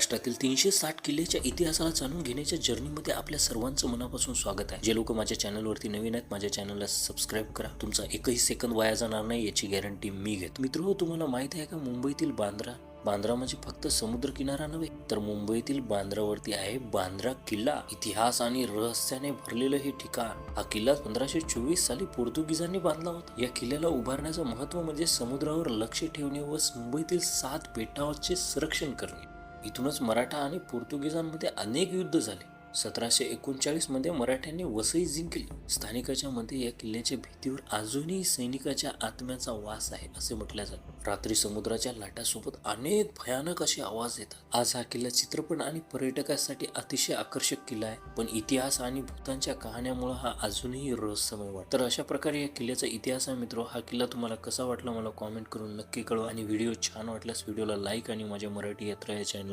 महाराष्ट्रातील तीनशे साठ किल्ल्याच्या इतिहासाला जाणून घेण्याच्या जर्नीमध्ये आपल्या सर्वांचं मनापासून स्वागत आहे. जे लोक माझ्या चॅनलवरती नवीन आहेत माझ्या चॅनलला सबस्क्राईब करा. तुमचा एकही सेकंद वाया जाणार नाही याची गॅरंटी मी घेत. मित्र तुम्हाला माहीत आहे का मुंबईतील बांद्रा? बांद्रा म्हणजे फक्त समुद्र किनारा नव्हे तर मुंबईतील बांद्रावरती आहे बांद्रा किल्ला. इतिहास आणि रहस्याने भरलेलं हे ठिकाण. हा किल्ला पंधराशे चोवीस साली पोर्तुगीजांनी बांधला होता. या किल्ल्याला उभारण्याचं महत्त्व म्हणजे समुद्रावर लक्ष ठेवणे व मुंबईतील सात बेटावरचे संरक्षण करणे. इथूनच मराठा आणि पोर्तुगीजांमध्ये अनेक युद्ध झाले. सतराशे एकोणचाळीसमध्ये मराठ्यांनी वसई जिंकली स्थानिकाच्या मध्ये या किल्ल्याच्या भीतीवर अजूनही सैनिकाच्या आत्म्याचा वास आहे असे म्हटल्या जाते. रात्री समुद्राच्या लाटासोबत अनेक भयानक असे आवाज येतात. आज हा किल्ला चित्रपट आणि पर्यटकासाठी अतिशय आकर्षक किल्ला आहे पण इतिहास आणि भूतांच्या कहाण्यामुळे हा अजूनही रहस्यमय वाटतो. तर अशा प्रकारे या किल्ल्याचा इतिहास आहे मित्र. हा किल्ला तुम्हाला कसा वाटला मला कॉमेंट करून नक्की कळवा. आणि व्हिडिओ छान वाटल्यास व्हिडिओला लाईक आणि माझ्या मराठी यात्रा या चॅनल